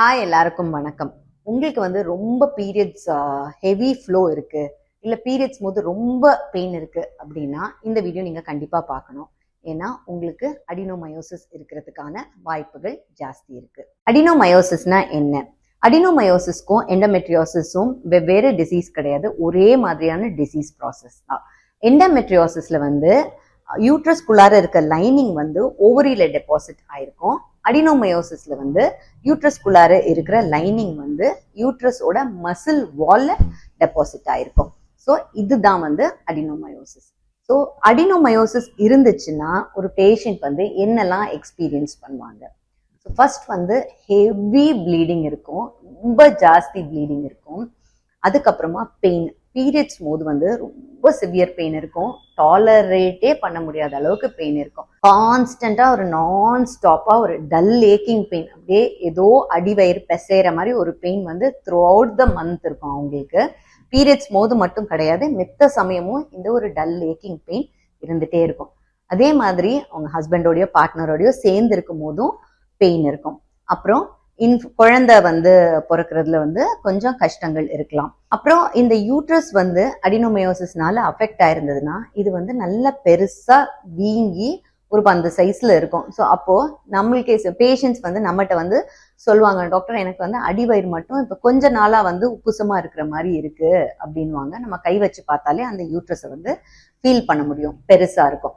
Hi எல்லாருக்கும் வணக்கம். உங்களுக்கு வந்து ரொம்ப பீரியட்ஸ் ஹெவி ஃப்ளோ இருக்கு. இல்லை பீரியட்ஸ் போது ரொம்ப பெயின் இருக்கு அப்படின்னா இந்த வீடியோ நீங்க கண்டிப்பா பார்க்கணும். ஏன்னா உங்களுக்கு அடினோமயோசிஸ் இருக்கிறதுக்கான வாய்ப்புகள் ஜாஸ்தி இருக்கு. அடினோமயோசிஸ்னா என்ன? அடினோமயோசிஸ்க்கும் எண்டமெட்ரியோசிஸும் வெவ்வேறு டிசீஸ் கிடையாது. ஒரே மாதிரியான டிசீஸ் ப்ராசஸ் தான். எண்டமெட்ரியோசிஸில் வந்து யூட்ரஸ்குள்ளார இருக்க லைனிங் வந்து ஓவரியில டெபாசிட் ஆயிருக்கும். அடினோமயோசிஸ்ல வந்து யூட்ரஸ்குள்ளார இருக்கிற லைனிங் வந்து யூட்ரஸோட மசில் வால்ல டெபாசிட் ஆயிருக்கும். ஸோ இதுதான் வந்து அடினோமயோசிஸ். ஸோ அடினோமயோசிஸ் இருந்துச்சுன்னா ஒரு பேஷண்ட் வந்து என்னெல்லாம் எக்ஸ்பீரியன்ஸ் பண்ணுவாங்க? ஸோ ஃபர்ஸ்ட் வந்து ஹெவி ப்ளீடிங் இருக்கும். ரொம்ப ஜாஸ்தி ப்ளீடிங் இருக்கும். அதுக்கப்புறமா பெயின் பீரியட்ஸ் போது வந்து ரொம்ப சிவியர் பெயின் இருக்கும். டாலரேட்டே பண்ண முடியாத அளவுக்கு பெயின் இருக்கும். கான்ஸ்டண்டா ஒரு நான் ஸ்டாப்பா ஒரு டல் ஏக்கிங் பெயின் அப்படியே ஏதோ அடிவயிறு பெசைற மாதிரி ஒரு பெயின் வந்து த்ரூ அவுட் த மந்த் இருக்கும் அவங்களுக்கு. பீரியட்ஸ் போது மட்டும் கிடையாது. மித்த சமயமும் இந்த ஒரு டல் ஏக்கிங் பெயின் இருந்துட்டே இருக்கும். அதே மாதிரி அவங்க ஹஸ்பண்டோடய பார்ட்னரோடயோ சேர்ந்து இருக்கும் போதும் பெயின் இருக்கும். அப்புறம் இன் குழந்தை வந்து பிறக்கிறதுல வந்து கொஞ்சம் கஷ்டங்கள் இருக்கலாம். அப்புறம் இந்த யூட்ரஸ் வந்து அடினோமயோசிஸ்னால அஃபெக்ட் ஆயிருந்ததுன்னா இது வந்து நல்ல பெருசா வீங்கி ஒரு அந்த சைஸ்ல இருக்கும். ஸோ அப்போ நம்மளுக்கே பேஷண்ட்ஸ் வந்து நம்மகிட்ட வந்து சொல்லுவாங்க டாக்டர் எனக்கு வந்து அடிவயிறு மட்டும் இப்போ கொஞ்ச நாளா வந்து உப்புசமா இருக்கிற மாதிரி இருக்கு. அப்படின்வாங்க நம்ம கை வச்சு பார்த்தாலே அந்த யூட்ரஸை வந்து ஃபீல் பண்ண முடியும். பெருசா இருக்கும்.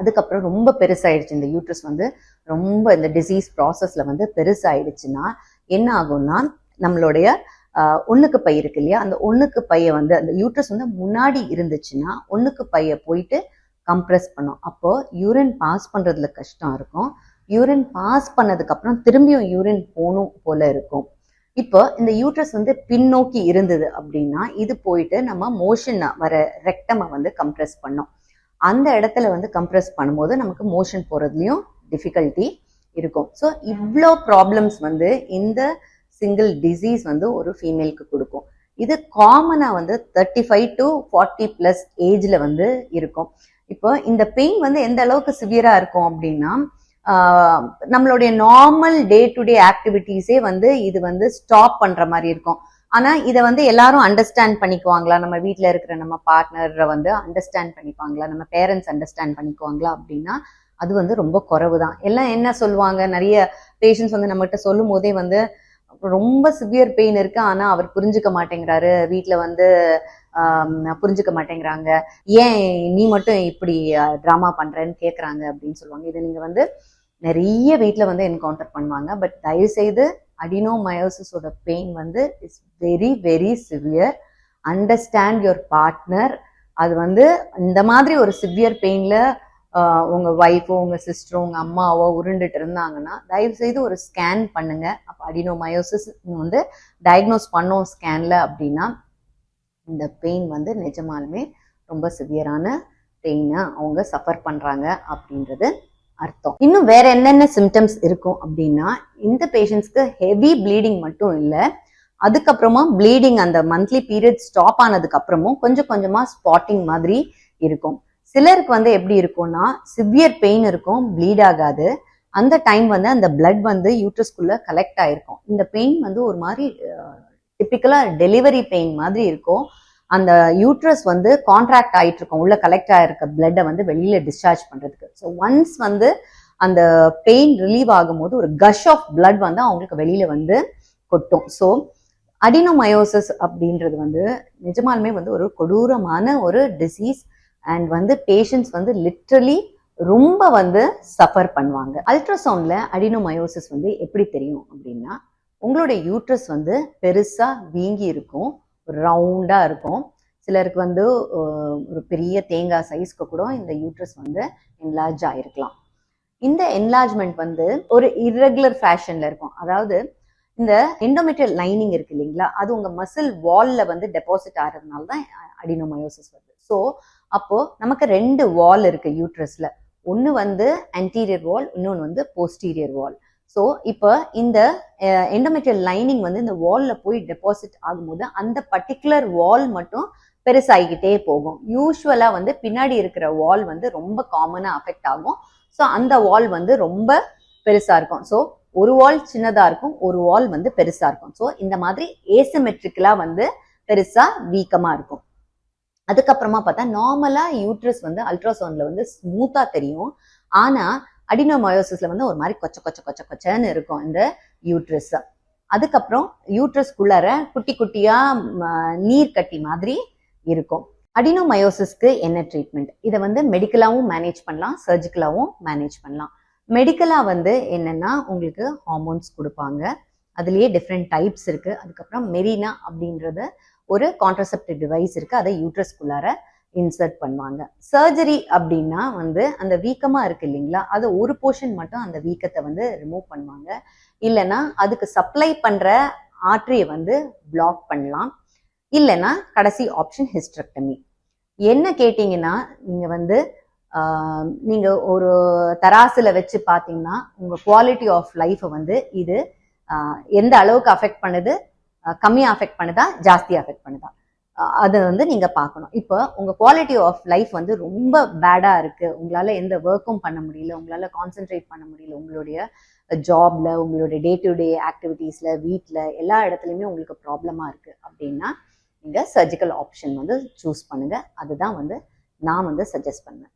அதுக்கப்புறம் ரொம்ப பெருசாயிடுச்சு. இந்த யூட்ரஸ் வந்து ரொம்ப இந்த டிசீஸ் ப்ராசஸ்ல வந்து பெருசாயிடுச்சுன்னா என்ன ஆகும்னா நம்மளுடைய ஒண்ணுக்கு பை இருக்கு இல்லையா? அந்த ஒண்ணுக்கு பைய வந்து அந்த யூட்ரஸ் வந்து முன்னாடி இருந்துச்சுன்னா ஒண்ணுக்கு பைய போயிட்டு கம்ப்ரெஸ் பண்ணும். அப்போ யூரின் பாஸ் பண்றதுல கஷ்டம் இருக்கும். யூரின் பாஸ் பண்ணதுக்கு அப்புறம் திரும்பியும் யூரின் போகணும் போல இருக்கும். இப்போ இந்த யூட்ரஸ் வந்து பின்னோக்கி இருந்தது அப்படின்னா இது போயிட்டு நம்ம மோஷன் வர ரெக்டமை வந்து கம்ப்ரெஸ் பண்ணோம். அந்த இடத்துல வந்து கம்ப்ரெஸ் பண்ணும்போது நமக்கு மோஷன் போறதுலயும் டிஃபிகல்ட்டி இருக்கும். ஸோ இவ்வளோ ப்ராப்ளம்ஸ் வந்து இந்த சிங்கிள் டிசீஸ் வந்து ஒரு ஃபீமேலுக்கு கொடுக்கும். இது காமனாக வந்து thirty five to forty plus ஏஜில் வந்து இருக்கும். இப்போ இந்த பெயின் வந்து எந்த அளவுக்கு சிவியராக இருக்கும் அப்படின்னா நம்மளுடைய நார்மல் டே டு டே ஆக்டிவிட்டீஸே வந்து இது வந்து ஸ்டாப் பண்ணுற மாதிரி இருக்கும். ஆனா இதை வந்து எல்லாரும் அண்டர்ஸ்டாண்ட் பண்ணிக்குவாங்களா? நம்ம வீட்டில் இருக்கிற நம்ம பார்ட்னரை வந்து அண்டர்ஸ்டாண்ட் பண்ணிக்குவாங்களா நம்ம பேரண்ட்ஸ் அண்டர்ஸ்டாண்ட் பண்ணிக்குவாங்களா அப்படின்னா அது வந்து ரொம்ப குறைவு தான் எல்லாம் என்ன சொல்லுவாங்க? நிறைய பேஷண்ட்ஸ் வந்து நம்மகிட்ட சொல்லும் போதே வந்து ரொம்ப சிவியர் பெயின் இருக்கு. ஆனா அவர் புரிஞ்சுக்க மாட்டேங்கிறாரு. வீட்டில் வந்து புரிஞ்சுக்க மாட்டேங்கிறாங்க. ஏன் நீ மட்டும் இப்படி ட்ராமா பண்றேன்னு கேட்குறாங்க அப்படின்னு சொல்லுவாங்க. இதை நீங்க வந்து நிறைய வீட்டில் வந்து என்கவுண்டர் பண்ணுவாங்க. பட் தயவு செய்து அடினோமயோசிஸோட பெயின் வந்து it's very very severe understand your partner அது வந்து இந்த மாதிரி ஒரு சிவியர் பெயினில் உங்கள் ஒய்ஃபோ உங்கள் சிஸ்டரோ உங்கள் அம்மாவோ உருண்டுட்டு இருந்தாங்கன்னா தயவு செய்து ஒரு ஸ்கேன் பண்ணுங்க. அப்போ அடினோமயோசிஸ் வந்து டயக்னோஸ் பண்ணோம் ஸ்கேனில் அப்படின்னா இந்த பெயின் வந்து நிஜமாலுமே ரொம்ப சிவியரான பெயினை அவங்க சஃபர் பண்ணுறாங்க அப்படின்றது அர்த்தம். இன்னும் வேற என்னென்ன சிம்டம்ஸ் இருக்கும் அப்படின்னா இந்த பேஷண்ட்ஸ்க்கு ஹெவி ப்ளீடிங் மட்டும் இல்லை அதுக்கப்புறமா ப்ளீடிங் அந்த மந்த்லி பீரியட் ஸ்டாப் ஆனதுக்கு அப்புறமும் கொஞ்சம் கொஞ்சமா ஸ்பாட்டிங் மாதிரி இருக்கும். சிலருக்கு வந்து எப்படி இருக்கும்னா சிவியர் பெயின் இருக்கும் ப்ளீட் ஆகாது. அந்த டைம் வந்து அந்த பிளட் வந்து யூட்ரஸ்குள்ள கலெக்ட் ஆயிருக்கும். இந்த பெயின் வந்து ஒரு மாதிரி டிப்பிக்கலா டெலிவரி பெயின் மாதிரி இருக்கும். அந்த யூட்ரஸ் வந்து கான்ட்ராக்ட் ஆகிட்டு இருக்கும் உள்ள கலெக்ட் ஆகிருக்க பிளட்டை வந்து வெளியில டிஸ்சார்ஜ் பண்றதுக்கு. ஸோ ஒன்ஸ் வந்து அந்த பெயின் ரிலீவ் ஆகும்போது ஒரு கஷ் ஆஃப் பிளட் வந்து அவங்களுக்கு வெளியில வந்து கொட்டும். ஸோ அடினோமயோசிஸ் அப்படின்றது வந்து நிஜமாலுமே வந்து ஒரு கொடூரமான ஒரு டிசீஸ் அண்ட் வந்து பேஷண்ட்ஸ் வந்து லிட்ரலி ரொம்ப வந்து சஃபர் பண்ணுவாங்க. அல்ட்ராசவுண்ட்ல அடினோமயோசிஸ் வந்து எப்படி தெரியும் அப்படின்னா உங்களுடைய யூட்ரஸ் வந்து பெருசா வீங்கி இருக்கும் ரவுண்டாக இருக்கும். சிலருக்கு வந்து ஒரு பெரிய தேங்காய் சைஸ்க்கு கூட இந்த யூட்ரஸ் வந்து என்லார்ஜ் ஆகிருக்கலாம் இந்த என்லார்ஜ்மெண்ட் வந்து ஒரு இர்ரெகுலர் ஃபேஷனில் இருக்கும். அதாவது இந்த எண்டோமெட்ரியல் லைனிங் இருக்கு இல்லைங்களா? அது உங்கள் மசில் வாலில் வந்து டெபாசிட் ஆகிறதுனால தான் அடினோமயோசிஸ் வருது. ஸோ அப்போது நமக்கு ரெண்டு வால் இருக்குது யூட்ரஸில் ஒன்று வந்து அன்டீரியர் வால் இன்னொன்று வந்து போஸ்டீரியர் வால் ஸோ இப்போ இந்த எண்டோமெட்ரியல் லைனிங் வந்து இந்த வால்ல போய் டெபாசிட் ஆகும்போது அந்த பர்டிகுலர் வால் மட்டும் பெருசாகிக்கிட்டே போகும். யூஸ்வலாக வந்து பின்னாடி இருக்கிற வால் வந்து ரொம்ப காமனாக அஃபெக்ட் ஆகும். ஸோ அந்த வால் வந்து ரொம்ப பெருசாக இருக்கும். ஸோ ஒரு வால் சின்னதாக இருக்கும் ஒரு வால் வந்து பெருசாக இருக்கும். ஸோ இந்த மாதிரி ஏசிமெட்ரிக்கலா வந்து பெருசாக வீக்கமாக இருக்கும். அதுக்கப்புறமா பார்த்தா நார்மலாக யூட்ரஸ் வந்து அல்ட்ராசவுண்ட்ல வந்து ஸ்மூத்தாக தெரியும். ஆனால் அடினோமயோசிஸ்ல வந்து ஒரு மாதிரி கொச்ச கொச்ச கொச்ச கொச்சன்னு இருக்கும் இந்த யூட்ரஸ் அதுக்கப்புறம் யூட்ரஸ்குள்ளார குட்டி குட்டியா நீர் கட்டி மாதிரி இருக்கும். அடினோமயோசிஸ்க்கு என்ன ட்ரீட்மெண்ட் இதை வந்து மெடிக்கலாகவும் மேனேஜ் பண்ணலாம் சர்ஜிக்கலாகவும் மேனேஜ் பண்ணலாம். மெடிக்கலாக வந்து என்னன்னா உங்களுக்கு ஹார்மோன்ஸ் கொடுப்பாங்க. அதுலேயே டிஃப்ரெண்ட் டைப்ஸ் இருக்கு. அதுக்கப்புறம் மெரினா அப்படின்றது ஒரு கான்ட்ரசெப்டிவ் டிவைஸ் இருக்கு. அதை யூட்ரஸ்குள்ளார இன்சர்ட் பண்ணுவாங்க. சர்ஜரி அப்படின்னா வந்து அந்த வீக்கமா இருக்கு இல்லைங்களா? அது ஒரு போர்ஷன் மட்டும் அந்த வீக்கத்தை வந்து ரிமூவ் பண்ணுவாங்க. இல்லைன்னா அதுக்கு சப்ளை பண்ற ஆற்றியை வந்து பிளாக் பண்ணலாம். இல்லைன்னா கடைசி ஆப்ஷன் ஹிஸ்ட்ரக்டமி. என்ன கேட்டிங்கன்னா நீங்க வந்து நீங்கள் நீங்க ஒரு தராசுல வச்சு பார்த்தீங்கன்னா உங்க குவாலிட்டி ஆஃப் லைஃப்பை வந்து இது எந்த அளவுக்கு அஃபெக்ட் பண்ணுது? கம்மியாக அஃபெக்ட் பண்ணுதா? ஜாஸ்தி அஃபெக்ட் பண்ணுதா? அதை வந்து நீங்கள் பார்க்கணும். இப்போ உங்கள் குவாலிட்டி ஆஃப் லைஃப் வந்து ரொம்ப பேடாக இருக்குது உங்களால் எந்த ஒர்க்கும் பண்ண முடியல உங்களால் கான்சென்ட்ரேட் பண்ண முடியல உங்களுடைய ஜாப்ல உங்களுடைய டே டு டே ஆக்டிவிட்டீஸில் வீட்டில் எல்லா இடத்துலையுமே உங்களுக்கு ப்ராப்ளமாக இருக்குது அப்படின்னா நீங்கள் சர்ஜிக்கல் ஆப்ஷன் வந்து சூஸ் பண்ணுங்கள் அதுதான் வந்து நான் வந்து சஜஸ்ட் பண்ணுவேன்.